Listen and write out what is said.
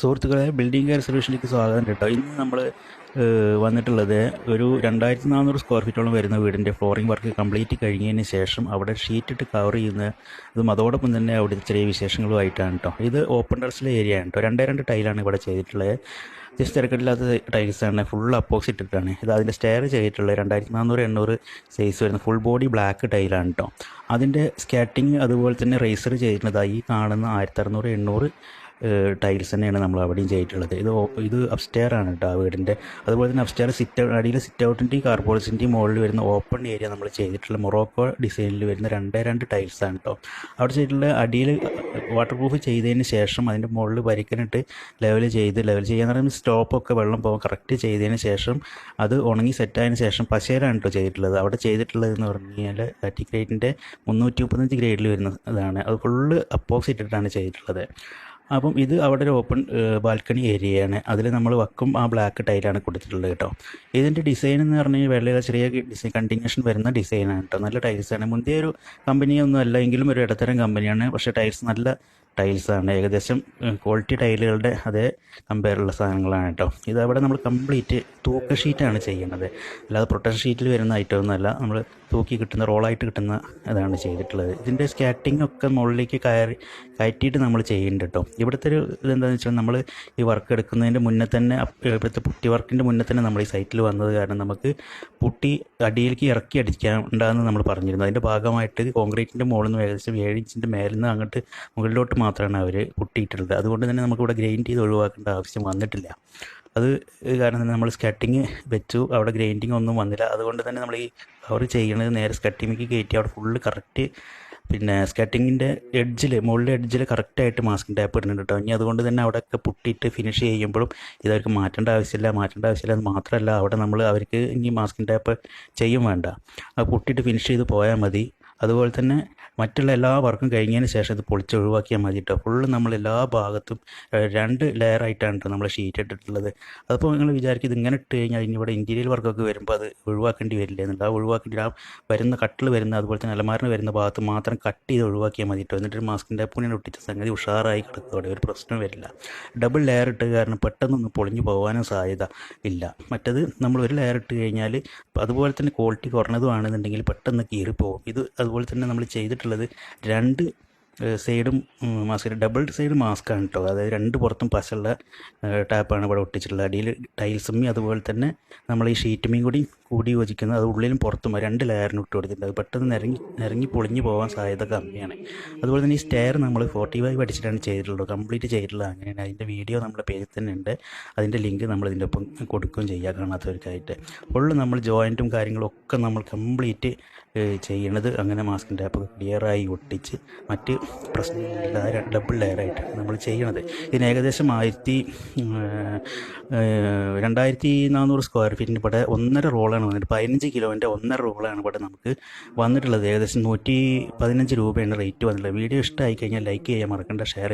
സുഹൃത്തുക്കളെ building care സൊല്യൂഷനിലേക്ക് സ്വാഗതം കേട്ടോ. ഇന്ന് നമ്മൾ വന്നിട്ടുള്ളത് ഒരു രണ്ടായിരത്തി നാനൂറ് സ്ക്വയർ ഫീറ്റോളം വരുന്ന വീടിന്റെ ഫ്ലോറിംഗ് വർക്ക് കംപ്ലീറ്റ് കഴിഞ്ഞതിന് ശേഷം അവിടെ ഷീറ്റ് ഇട്ട് കവർ ചെയ്യുന്ന ഇതും അതോടൊപ്പം തന്നെ അവിടെ ചെറിയ വിശേഷങ്ങളുമായിട്ടാണ് കേട്ടോ. ഇത് ഓപ്പൺ ടെറസിലെ ഏരിയ ആണ് കേട്ടോ. രണ്ടേ രണ്ട് ടൈലാണ് ഇവിടെ ചെയ്തിട്ടുള്ളത്. ജസ്റ്റ് തിരക്കില്ലാത്ത ടൈൽസാണ് ഫുൾ അപ്പോക്സിറ്റ് ഇട്ടാണ് ഇത് അതിന്റെ സ്റ്റെയർ ചെയ്തിട്ടുള്ളത് രണ്ടായിരത്തി നാനൂറ് എണ്ണൂറ് സൈസ് വരുന്ന ഫുൾ ബോഡി ബ്ലാക്ക് ടൈലാണ് കേട്ടോ. അതിന്റെ സ്കാറ്റിങ് അതുപോലെ തന്നെ റേസർ ചെയ്തിട്ടുള്ളത് ഈ കാണുന്ന ആയിരത്തി അറുന്നൂറ് എണ്ണൂറ് ടൈൽസ് തന്നെയാണ് നമ്മൾ അവിടെയും ചെയ്തിട്ടുള്ളത്. ഇത് ഇത് അപ്സ്റ്റെയർ ആണ് കേട്ടോ ആ വീടിന്റെ അതുപോലെ തന്നെ അപ്സ്റ്റെയർ സിറ്റ് അടിയിൽ സിറ്റ് ഔട്ടിന്റെയും കാർബോൾസിന്റെയും മുകളിൽ വരുന്ന ഓപ്പൺ ഏരിയ നമ്മൾ ചെയ്തിട്ടുള്ള മൊറോക്കോ ഡിസൈനിൽ വരുന്ന രണ്ടേ രണ്ട് ടൈൽസ് ആണ് കേട്ടോ അവിടെ ചെയ്തിട്ടുള്ള അടിയിൽ വാട്ടർ പ്രൂഫ് ചെയ്തതിന് ശേഷം അതിന്റെ മുകളിൽ വരിക്കനിട്ട് ലെവൽ ചെയ്ത് ലെവൽ ചെയ്യാന്ന് പറയുമ്പോൾ സ്റ്റോപ്പൊക്കെ വെള്ളം പോകാൻ കറക്റ്റ് ചെയ്തതിന് ശേഷം അത് ഉണങ്ങി സെറ്റായതിന് ശേഷം പശേരാണ് കേട്ടോ ചെയ്തിട്ടുള്ളത്. അവിടെ ചെയ്തിട്ടുള്ളത് എന്ന് പറഞ്ഞു കഴിഞ്ഞാൽ തേർട്ടി ഗ്രേഡിന്റെ മുന്നൂറ്റി മുപ്പത്തഞ്ച് ഗ്രേഡിൽ വരുന്നതാണ് അത് ഫുള്ള് അപ്പോസിറ്റ് ഇട്ടിട്ടാണ് ചെയ്തിട്ടുള്ളത്. അപ്പം ഇത് അവിടെ ഒരു ഓപ്പൺ ബാൽക്കണി ഏരിയയാണ് അതിൽ നമ്മൾ വക്കും ആ ബ്ലാക്ക് ടൈലാണ് കൊടുത്തിട്ടുള്ളത് കേട്ടോ. ഇതിന്റെ ഡിസൈൻ എന്ന് പറഞ്ഞാൽ വെള്ളയിലെ ചെറിയ ഡിസൈൻ കണ്ടിന്യൂഷൻ വരുന്ന ഡിസൈനാണ് കേട്ടോ. നല്ല ടൈൽസാണ് മുന്തിയ ഒരു കമ്പനിയൊന്നും അല്ല എങ്കിലും ഒരു ഇടത്തരം കമ്പനിയാണ് പക്ഷേ ടൈൽസ് നല്ല ടൈൽസാണ് ഏകദേശം ക്വാളിറ്റി ടൈലുകളുടെ അതേ കമ്പയറുള്ള സാധനങ്ങളാണ് കേട്ടോ. ഇത് അവിടെ നമ്മൾ കംപ്ലീറ്റ് തൂക്ക ഷീറ്റാണ് ചെയ്യുന്നത്. അല്ലാതെ പ്രൊട്ടക്ഷൻ ഷീറ്റിൽ വരുന്ന ഐറ്റം ഒന്നുമല്ല നമ്മൾ തൂക്കി കിട്ടുന്ന റോളായിട്ട് കിട്ടുന്ന ഇതാണ് ചെയ്തിട്ടുള്ളത്. ഇതിന്റെ സ്കാറ്റിംഗ് ഒക്കെ മുകളിലേക്ക് കയറി കയറ്റിയിട്ട് നമ്മൾ ചെയ്യുന്നുണ്ട് കേട്ടോ. ഇവിടുത്തെ ഒരു ഇതെന്താണെന്ന് വെച്ചാൽ നമ്മൾ ഈ വർക്ക് എടുക്കുന്നതിന്റെ മുന്നേ തന്നെ ഇവിടുത്തെ പുട്ടി വർക്കിന്റെ മുന്നേ തന്നെ നമ്മൾ ഈ സൈറ്റിൽ വന്നത് കാരണം നമുക്ക് പുട്ടി അടിയിലേക്ക് ഇറക്കി അടിക്കാൻ അടിക്കാനുണ്ടാകുന്ന നമ്മൾ പറഞ്ഞിരുന്നു. അതിന്റെ ഭാഗമായിട്ട് കോൺക്രീറ്റിന്റെ മുകളിൽ നിന്ന് ഏകദേശം ഏഴ് ഇഞ്ചിന്റെ മേലിൽ നിന്ന് അങ്ങോട്ട് മുകളിലോട്ട് മാത്രമാണ് അവർ പൊട്ടിയിട്ടുള്ളത്. അതുകൊണ്ട് തന്നെ നമുക്കിവിടെ ഗ്രൈൻഡ് ചെയ്ത് ഒഴിവാക്കേണ്ട ആവശ്യം വന്നിട്ടില്ല. അത് കാരണം തന്നെ നമ്മൾ സ്കട്ടിങ് വെച്ചു. അവിടെ ഗ്രൈൻഡിങ് ഒന്നും വന്നില്ല. അതുകൊണ്ട് തന്നെ നമ്മൾ ഈ അവർ ചെയ്യണത് നേരെ സ്കട്ടിങ്ങിലേക്ക് കയറ്റി അവിടെ ഫുള്ള് കറക്റ്റ് പിന്നെ സ്കട്ടിങ്ങിന്റെ എഡ്ജിൽ മുകളിലെ എഡ്ജിൽ കറക്റ്റായിട്ട് മാസ്കിൻ ടാപ്പ് ഇടുന്നുണ്ട് കേട്ടോ ഇനി അതുകൊണ്ട് തന്നെ അവിടെ ഒക്കെ പൊട്ടിയിട്ട് ഫിനിഷ് ചെയ്യുമ്പോഴും ഇതവർക്ക് മാറ്റേണ്ട ആവശ്യമില്ല. മാറ്റേണ്ട ആവശ്യമില്ല എന്ന് മാത്രമല്ല അവിടെ നമ്മൾ അവർക്ക് ഇനി മാസ്കിൻ ടാപ്പ് ചെയ്യും വേണ്ട. അത് പൊട്ടിയിട്ട് ഫിനിഷ് ചെയ്ത് പോയാൽ മതി. അതുപോലെ തന്നെ മറ്റുള്ള എല്ലാ വർക്കും കഴിഞ്ഞതിന് ശേഷം ഇത് പൊളിച്ച് ഒഴിവാക്കിയാൽ മതി കേട്ടോ ഫുള്ള് നമ്മൾ എല്ലാ ഭാഗത്തും രണ്ട് ലെയർ ആയിട്ടാണ് കേട്ടോ നമ്മൾ ഷീറ്റ് ഇട്ടിട്ടുള്ളത്. അതിപ്പോൾ നിങ്ങൾ വിചാരിക്കും ഇത് ഇങ്ങനെ ഇട്ട് കഴിഞ്ഞാൽ ഇനി ഇവിടെ ഇന്റീരിയൽ വർക്കൊക്കെ വരുമ്പോൾ അത് ഒഴിവാക്കേണ്ടി വരില്ല എന്നുള്ളത് ആ ഒഴിവാക്കേണ്ടി ആ വരുന്ന കട്ടിൽ വരുന്ന അതുപോലെ തന്നെ അലമാരിന് വരുന്ന ഭാഗത്ത് മാത്രം കട്ട് ചെയ്ത് ഒഴിവാക്കിയാൽ മതി കേട്ടോ എന്നിട്ട് മാസ്കിന്റെ പൂണിനെ ഒട്ടിച്ച സംഗതി ഉഷാറായി കിടക്കുക ഒരു പ്രശ്നം വരില്ല. ഡബിൾ ലെയർ ഇട്ട് കാരണം പെട്ടെന്നൊന്ന് പൊളിഞ്ഞു പോകാനും സാധ്യത ഇല്ല. മറ്റത് നമ്മൾ ഒരു ലെയർ ഇട്ട് കഴിഞ്ഞാൽ അതുപോലെ തന്നെ ക്വാളിറ്റി കുറഞ്ഞതുമാണെന്നുണ്ടെങ്കിൽ പെട്ടെന്ന് കീറിപ്പോകും. ഇത് അതുപോലെ തന്നെ നമ്മൾ ചെയ്തിട്ടുള്ളത് രണ്ട് സൈഡും മാസ്ക് ഡബിൾ സൈഡ് മാസ്കാണ് കേട്ടോ അതായത് രണ്ട് പുറത്തും പശുള്ള ടാപ്പാണ് ഇവിടെ ഒട്ടിച്ചിട്ടുള്ളത്. അടിയിൽ ടൈൽസും അതുപോലെ തന്നെ നമ്മൾ ഈ ഷീറ്റുമ്മയും കൂടി കൂടി യോജിക്കുന്നത് അത് ഉള്ളിലും പുറത്തും രണ്ട് ലെയറിന് ഇട്ട് കൊടുത്തിട്ടുണ്ട് അത് പെട്ടെന്ന് നിരങ്ങി നിരങ്ങി പൊളിഞ്ഞു പോകാൻ സാധ്യത കമ്മിയാണ്. അതുപോലെ തന്നെ ഈ സ്റ്റെയർ നമ്മൾ ഫോർട്ടി ഫൈവ് അടിച്ചിട്ടാണ് ചെയ്തിട്ടുള്ളത്. കംപ്ലീറ്റ് ചെയ്തിട്ടുള്ളത് അങ്ങനെയാണ്. അതിന്റെ വീഡിയോ നമ്മുടെ പേജിൽ തന്നെ ഉണ്ട്. അതിന്റെ ലിങ്ക് നമ്മൾ ഇതിന്റെ ഒപ്പം കൊടുക്കുകയും ചെയ്യുക കാണാത്തവർക്കായിട്ട്. ഫുള്ള് നമ്മൾ ജോയിന്റും കാര്യങ്ങളും ഒക്കെ നമ്മൾ കംപ്ലീറ്റ് ചെയ്യണത് അങ്ങനെ മാസ്കിന്റെ ടാപ്പ് ക്ലിയറായി ഒട്ടിച്ച് മറ്റ് പ്രശ്നങ്ങളില്ലാതെ ഡബിൾ ലെയറായിട്ടാണ് നമ്മൾ ചെയ്യണത്. ഇതിന് ഏകദേശം ആയിരത്തി രണ്ടായിരത്തി നാനൂറ് സ്ക്വയർ ഫീറ്റിന്റെ ഇവിടെ ഒന്നര റോളാണ് വന്നിട്ട് പതിനഞ്ച് കിലോന്റെ ഒന്നര റോളാണ് ഇവിടെ നമുക്ക് വന്നിട്ടുള്ളത്. ഏകദേശം നൂറ്റി പതിനഞ്ച് രൂപയാണ് റേറ്റ് വന്നിട്ടുള്ളത്. വീഡിയോ ഇഷ്ടമായി കഴിഞ്ഞാൽ ലൈക്ക് ചെയ്യാൻ മറക്കണ്ട ഷെയർ